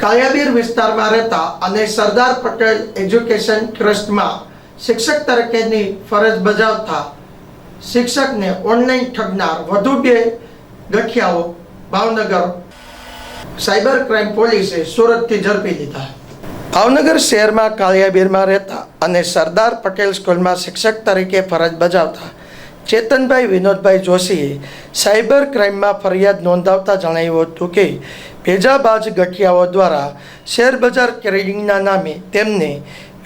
કાળિયાબીર વિસ્તારમાં રહેતા અને સરદાર પટેલ એજ્યુકેશન ટ્રસ્ટમાં શિક્ષક તરીકેની ફરજ બજાવતા શિક્ષકને ઓનલાઈન ઠગનાર વધુ બે ગઠિયાઓ ભાવનગર સાયબર ક્રાઇમ પોલીસે સુરતથી ઝડપી લીધા. ભાવનગર શહેરમાં કાળિયાબીરમાં રહેતા અને સરદાર પટેલ સ્કૂલમાં શિક્ષક તરીકે ફરજ બજાવતા ચેતનભાઈ વિનોદભાઈ જોશીએ સાયબર ક્રાઇમમાં ફરિયાદ નોંધાવતા જણાવ્યું હતું કે, ભેજાબાજ ગઠિયાઓ દ્વારા શેરબજાર ટ્રેડિંગના નામે તેમને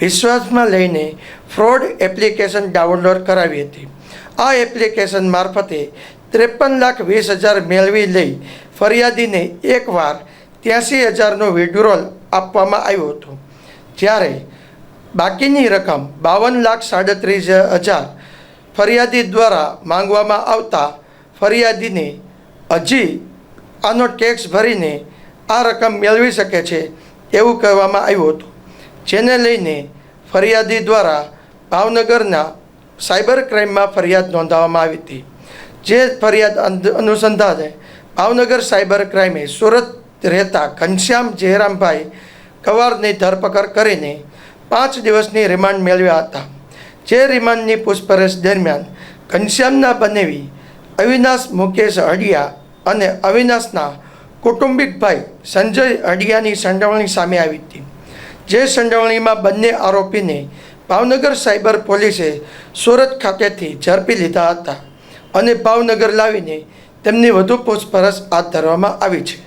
વિશ્વાસમાં લઈને ફ્રોડ એપ્લિકેશન ડાઉનલોડ કરાવી હતી. આ એપ્લિકેશન મારફતે ત્રેપન લાખ વીસ હજાર મેળવી લઈ ફરિયાદીને એકવાર ત્યાંસી હજારનો વિડ્રોલ આપવામાં આવ્યો હતો. જ્યારે બાકીની રકમ બાવન લાખ સાડત્રીસ હજાર ફરિયાદી દ્વારા માંગવામાં આવતા ફરિયાદીને હજી આનો ટેક્સ ભરીને આ રકમ મેળવી શકે છે એવું કહેવામાં આવ્યું હતું. જેને લઈને ફરિયાદી દ્વારા ભાવનગરના સાયબર ક્રાઇમમાં ફરિયાદ નોંધાવવામાં આવી હતી. જે ફરિયાદ અનુસંધાને ભાવનગર સાયબર ક્રાઇમે સુરત રહેતા ઘનશ્યામ જયરામભાઈ કવારની ધરપકડ કરીને પાંચ દિવસની રિમાન્ડ મેળવ્યા હતા. જે રિમાન્ડની પૂછપરછ દરમિયાન ઘનશ્યામના બનેવી, અવિનાશ મુકેશ હડિયા અને અવિનાશના કુટુંબિક ભાઈ સંજય હડિયાની સંડોવણી સામે આવી હતી. જે સંડોવણીમાં બંને આરોપીને ભાવનગર સાયબર પોલીસે સુરત ખાતેથી ઝડપી લીધા હતા અને ભાવનગર લાવીને તેમની વધુ પૂછપરછ હાથ ધરવામાં આવી છે.